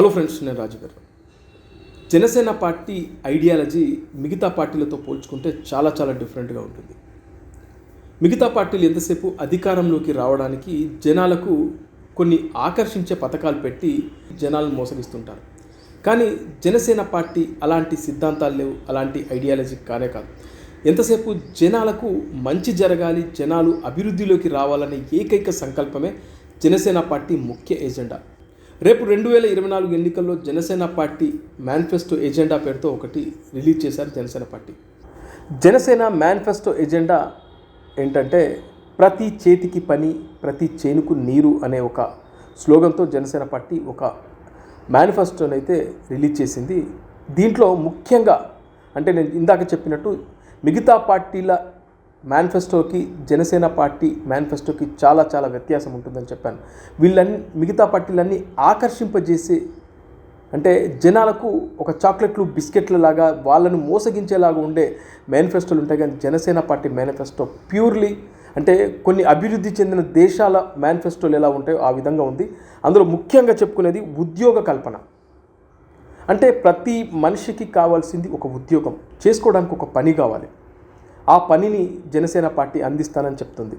Hello friends నేను రాజు గారు Janasena party ideology మిగతా పార్టీలతో పోల్చుకుంటే చాలా చాలా డిఫరెంట్గా ఉంటుంది. మిగతా పార్టీలు ఎంతసేపు అధికారంలోకి రావడానికి జనాలకు కొన్ని ఆకర్షించే పథకాలు పెట్టి జనాలను మోసగిస్తుంటారు. కానీ జనసేన పార్టీ అలాంటి సిద్ధాంతాలు లేవు అలాంటి ఐడియాలజీ కానే కాదు. ఎంతసేపు జనాలకు మంచి జరగాలి జనాలు అభివృద్ధిలోకి రావాలనే ఏకైక సంకల్పమే జనసేన పార్టీ ముఖ్య ఎజెండా. రేపు రెండు వేల ఇరవై నాలుగు ఎన్నికల్లో జనసేన పార్టీ మేనిఫెస్టో ఎజెండా పేరుతో ఒకటి రిలీజ్ చేశారు Janasena party. Janasena manifesto agenda ఏంటంటే ప్రతి చేతికి పని ప్రతి చేనుకు నీరు అనే ఒక స్లోగన్తో జనసేన పార్టీ ఒక మేనిఫెస్టోని అయితే రిలీజ్ చేసింది. దీంట్లో ముఖ్యంగా అంటే నేను ఇందాక చెప్పినట్టు మిగతా పార్టీల మేనిఫెస్టోకి జనసేన పార్టీ మేనిఫెస్టోకి చాలా చాలా వ్యత్యాసం ఉంటుందని చెప్పాను. వీళ్ళన్ని మిగతా పార్టీలన్నీ ఆకర్షింపజేసే అంటే జనాలకు ఒక చాక్లెట్లు బిస్కెట్ల లాగా వాళ్ళను మోసగించేలాగా ఉండే మేనిఫెస్టోలు ఉంటాయి కానీ జనసేన పార్టీ మేనిఫెస్టో ప్యూర్లీ అంటే కొన్ని అభివృద్ధి చెందిన దేశాల మేనిఫెస్టోలు ఎలా ఉంటాయో ఆ విధంగా ఉంది. అందులో ముఖ్యంగా చెప్పుకునేది ఉద్యోగ కల్పన. అంటే ప్రతి మనిషికి కావాల్సింది ఒక ఉద్యోగం. చేసుకోవడానికి ఒక పని కావాలి. ఆ పనిని జనసేన పార్టీ అందిస్తానని చెప్తుంది.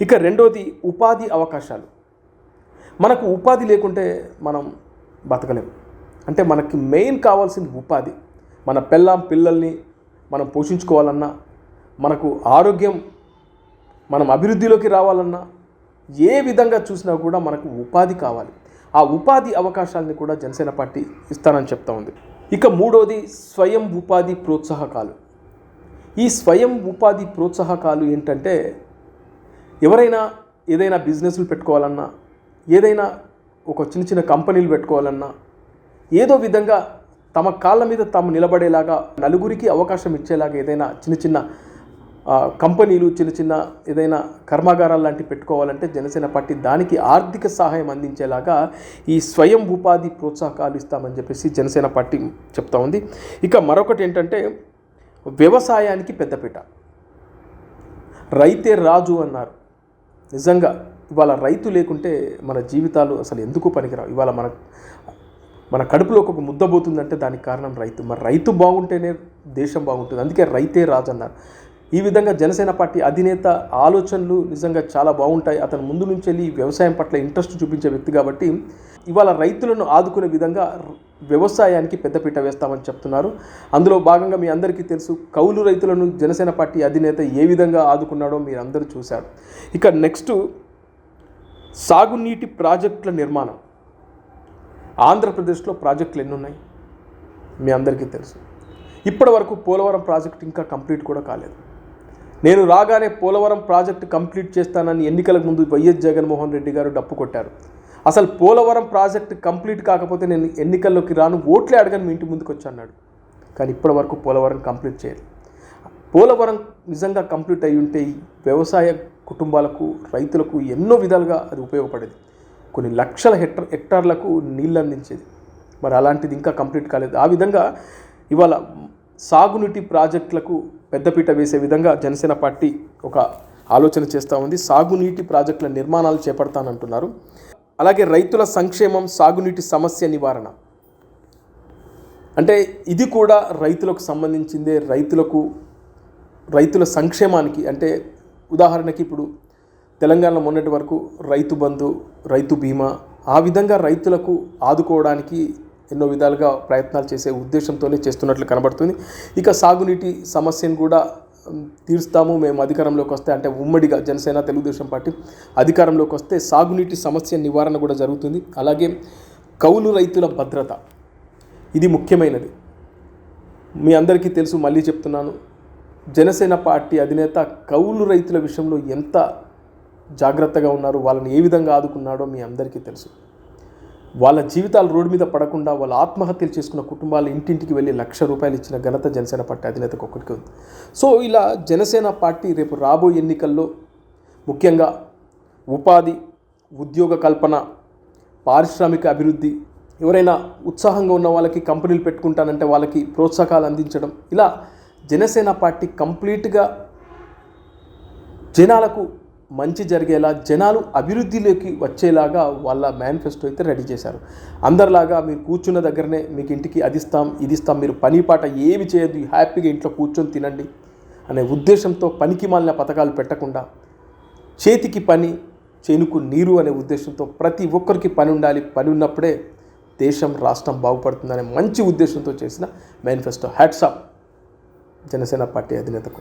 ఇక రెండోది ఉపాధి అవకాశాలు. మనకు ఉపాధి లేకుంటే మనం బతకలేము అంటే మనకి మెయిన్ కావాల్సింది ఉపాధి. మన పెళ్ళాం పిల్లల్ని మనం పోషించుకోవాలన్నా మనకు ఆరోగ్యం మనం అభివృద్ధిలోకి రావాలన్నా ఏ విధంగా చూసినా కూడా మనకు ఉపాధి కావాలి. ఆ ఉపాధి అవకాశాలని కూడా జనసేన పార్టీ ఇస్తానని చెప్తా ఉంది. ఇక మూడోది స్వయం ఉపాధి ప్రోత్సాహకాలు. ఈ స్వయం ఉపాధి ప్రోత్సాహకాలు ఏంటంటే ఎవరైనా ఏదైనా బిజినెస్లు పెట్టుకోవాలన్నా ఏదైనా ఒక చిన్న చిన్న కంపెనీలు పెట్టుకోవాలన్నా ఏదో విధంగా తమ కాళ్ళ మీద తాము నిలబడేలాగా నలుగురికి అవకాశం ఇచ్చేలాగా ఏదైనా చిన్న చిన్న కంపెనీలు చిన్న చిన్న ఏదైనా కర్మాగారాలు లాంటివి పెట్టుకోవాలంటే జనసేన పార్టీ దానికి ఆర్థిక సహాయం అందించేలాగా ఈ స్వయం ఉపాధి ప్రోత్సాహకాలు ఇస్తామని చెప్పేసి జనసేన పార్టీ చెప్తా ఉంది. ఇక మరొకటి ఏంటంటే వ్యవసాయానికి పెద్దపీట. రైతే రాజు అన్నారు. నిజంగా ఇవాళ రైతు లేకుంటే మన జీవితాలు అసలు ఎందుకు పనికిరావు? ఇవాళ మన మన కడుపులో ఒక ముద్ద పోతుందంటే దానికి కారణం రైతు. మరి రైతు బాగుంటేనే దేశం బాగుంటుంది. అందుకే రైతే రాజు అన్నారు. ఈ విధంగా జనసేన పార్టీ అధినేత ఆలోచనలు నిజంగా చాలా బాగుంటాయి. అతను ముందు నుంచి వెళ్ళి వ్యవసాయం పట్ల ఇంట్రెస్ట్ చూపించే వ్యక్తి కాబట్టి ఇవాళ రైతులను ఆదుకునే విధంగా వ్యవసాయానికి పెద్దపీట వేస్తామని చెప్తున్నారు. అందులో భాగంగా మీ అందరికీ తెలుసు కౌలు రైతులను జనసేన పార్టీ అధినేత ఏ విధంగా ఆదుకున్నాడో మీరు అందరూ చూశారు. ఇక నెక్స్ట్ సాగునీటి ప్రాజెక్టుల నిర్మాణం. ఆంధ్రప్రదేశ్లో ప్రాజెక్టులు ఎన్ని ఉన్నాయి మీ అందరికీ తెలుసు. ఇప్పటి వరకు పోలవరం ప్రాజెక్ట్ ఇంకా కంప్లీట్ కూడా కాలేదు. నేను రాగానే పోలవరం ప్రాజెక్ట్ కంప్లీట్ చేస్తానని ఎన్నికలకు ముందు వైఎస్ జగన్మోహన్ రెడ్డి గారు డప్పు కొట్టారు. అసలు పోలవరం ప్రాజెక్ట్ కంప్లీట్ కాకపోతే నేను ఎన్నికల్లోకి రాను ఓట్లే అడగని మీ ఇంటి ముందుకు వచ్చి అన్నాడు. కానీ ఇప్పటి వరకు పోలవరం కంప్లీట్ చేయాలి పోలవరం నిజంగా కంప్లీట్ అయి ఉంటే వ్యవసాయ కుటుంబాలకు రైతులకు ఎన్నో విధాలుగా అది ఉపయోగపడేది. కొన్ని లక్షల హెక్టర్ హెక్టార్లకు నీళ్ళు అందించేది. మరి అలాంటిది ఇంకా కంప్లీట్ కాలేదు. ఆ విధంగా ఇవాళ సాగునీటి ప్రాజెక్టులకు పెద్దపీట వేసే విధంగా జనసేన పార్టీ ఒక ఆలోచన చేస్తూ ఉంది. సాగునీటి ప్రాజెక్టుల నిర్మాణాలు చేపడతానంటున్నారు. అలాగే రైతుల సంక్షేమం సాగునీటి సమస్య నివారణ. అంటే ఇది కూడా రైతులకు సంబంధించిందే. రైతులకు రైతుల సంక్షేమానికి అంటే ఉదాహరణకి ఇప్పుడు తెలంగాణలో మొన్నటి వరకు రైతు బంధు రైతు బీమా ఆ విధంగా రైతులకు ఆదుకోవడానికి ఎన్నో విధాలుగా ప్రయత్నాలు చేసే ఉద్దేశంతోనే చేస్తున్నట్లు కనబడుతుంది. ఇక సాగునీటి సమస్యను కూడా తీరుస్తాము మేము అధికారంలోకి వస్తే అంటే ఉమ్మడిగా జనసేన తెలుగుదేశం పార్టీ అధికారంలోకి వస్తే సాగునీటి సమస్య నివారణ కూడా జరుగుతుంది. అలాగే కౌలు రైతుల భద్రత ఇది ముఖ్యమైనది. మీ అందరికీ తెలుసు మళ్ళీ చెప్తున్నాను. జనసేన పార్టీ అధినేత కౌలు రైతుల విషయంలో ఎంత జాగ్రత్తగా ఉన్నారు వాళ్ళని ఏ విధంగా ఆదుకున్నాడో మీ అందరికీ తెలుసు. వాళ్ళ జీవితాలు రోడ్డు మీద పడకుండా వాళ్ళ ఆత్మహత్యలు చేసుకున్న కుటుంబాలు ఇంటింటికి వెళ్ళి లక్ష రూపాయలు ఇచ్చిన ఘనత జనసేన పార్టీ అధినేతకు ఒక్కడికి ఉంది. సో ఇలా జనసేన పార్టీ రేపు రాబోయే ఎన్నికల్లో ముఖ్యంగా ఉపాధి ఉద్యోగ కల్పన పారిశ్రామిక అభివృద్ధి ఎవరైనా ఉత్సాహంగా ఉన్న వాళ్ళకి కంపెనీలు పెట్టుకుంటానంటే వాళ్ళకి ప్రోత్సాహకాలు అందించడం ఇలా జనసేన పార్టీ కంప్లీట్గా జనాలకు మంచి జరిగేలా జనాలు అభివృద్ధిలోకి వచ్చేలాగా వాళ్ళ మేనిఫెస్టో అయితే రెడీ చేశారు. అందరిలాగా మీరు కూర్చున్న దగ్గరనే మీకు ఇంటికి అదిస్తాం ఇదిస్తాం మీరు పని పాట ఏమి చేయదు హ్యాపీగా ఇంట్లో కూర్చొని తినండి అనే ఉద్దేశంతో పనికి మాలిన పథకాలు పెట్టకుండా చేతికి పని చేనుకు నీరు అనే ఉద్దేశంతో ప్రతి ఒక్కరికి పని ఉండాలి పని ఉన్నప్పుడే దేశం రాష్ట్రం బాగుపడుతుందనే మంచి ఉద్దేశంతో చేసిన manifesto. Hats off Janasena party అధినేతకు.